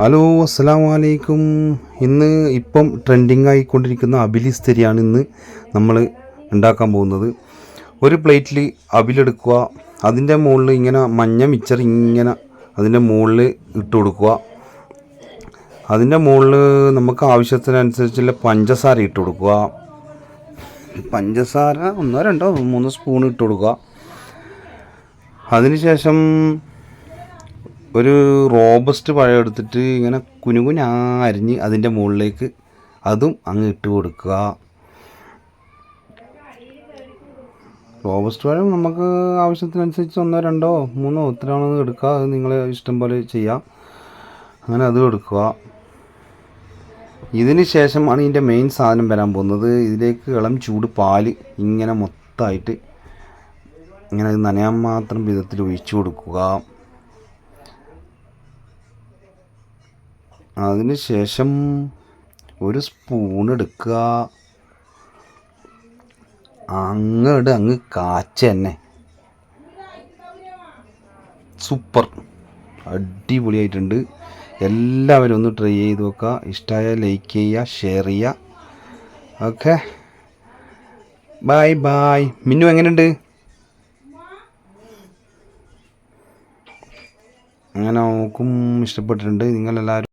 Hello അസ്സാം വലൈക്കും ഇന്ന് ഇപ്പം ട്രെൻഡിങ് ആയിക്കൊണ്ടിരിക്കുന്ന അബിലിസ്തരിയാണ് ഇന്ന് നമ്മൾ ഉണ്ടാക്കാൻ പോകുന്നത്. ഒരു പ്ലേറ്റിൽ അബിലെടുക്കുക അതിന്റെ മുകളിൽ ഇങ്ങനെ മഞ്ഞ മിച്ചർ ഇങ്ങനെ അതിന്റെ മുകളിൽ ഇട്ട് കൊടുക്കുക. അതിന്റെ മുകളിൽ നമുക്ക് ആവശ്യത്തിനനുസരിച്ചുള്ള പഞ്ചസാര ഇട്ട് കൊടുക്കുക. പഞ്ചസാര ഒന്നോ രണ്ടോ മൂന്നോ സ്പൂൺ ഇട്ട് കൊടുക്കുക. അതിനുശേഷം ഒരു റോബസ്റ്റ് പഴം എടുത്തിട്ട് ഇങ്ങനെ കുനുകുന അരിഞ്ഞ് അതിന്റെ മുകളിലേക്ക് അതും അങ്ങ് ഇട്ട് കൊടുക്കുക. റോബസ്റ്റ് പഴം നമുക്ക് ആവശ്യത്തിനനുസരിച്ച് ഒന്നോ രണ്ടോ മൂന്നോ എത്രയാണോ എടുക്കുക. അത് നിങ്ങളെ ഇഷ്ടം പോലെ ചെയ്യാം. അങ്ങനെ അതും എടുക്കുക. ഇതിന് ശേഷമാണ് ഇതിന്റെ മെയിൻ സാധനം വരാൻ പോകുന്നത്. ഇതിലേക്ക് ഇളം ചൂട് പാൽ ഇങ്ങനെ മൊത്തമായിട്ട് ഇങ്ങനെ നനയാൻ മാത്രം വിധത്തിൽ ഒഴിച്ചു കൊടുക്കുക. അതിന് ശേഷം ഒരു സ്പൂൺ എടുക്കുക. അങ്ങോട്ട് അങ്ങ് കാച്ച തന്നെ. സൂപ്പർ അടിപൊളിയായിട്ടുണ്ട്. എല്ലാവരും ഒന്ന് ട്രൈ ചെയ്ത് നോക്കുക. ഇഷ്ടമായ ലൈക്ക് ചെയ്യുക ഷെയർ ചെയ്യുക. ഓക്കെ ബായ് ബായ് മിന്നു എങ്ങനെയുണ്ട് അങ്ങനെ നോക്കും. ഇഷ്ടപ്പെട്ടിട്ടുണ്ട്. നിങ്ങളെല്ലാവരും